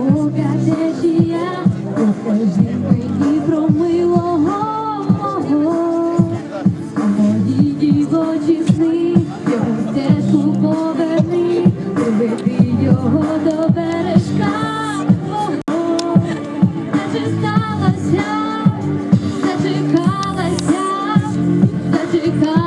глибока течія, Покажи мого, дівочі сни, його десу поверни, приведи його до бережка, зачекалася, зачекалася, зачекалася.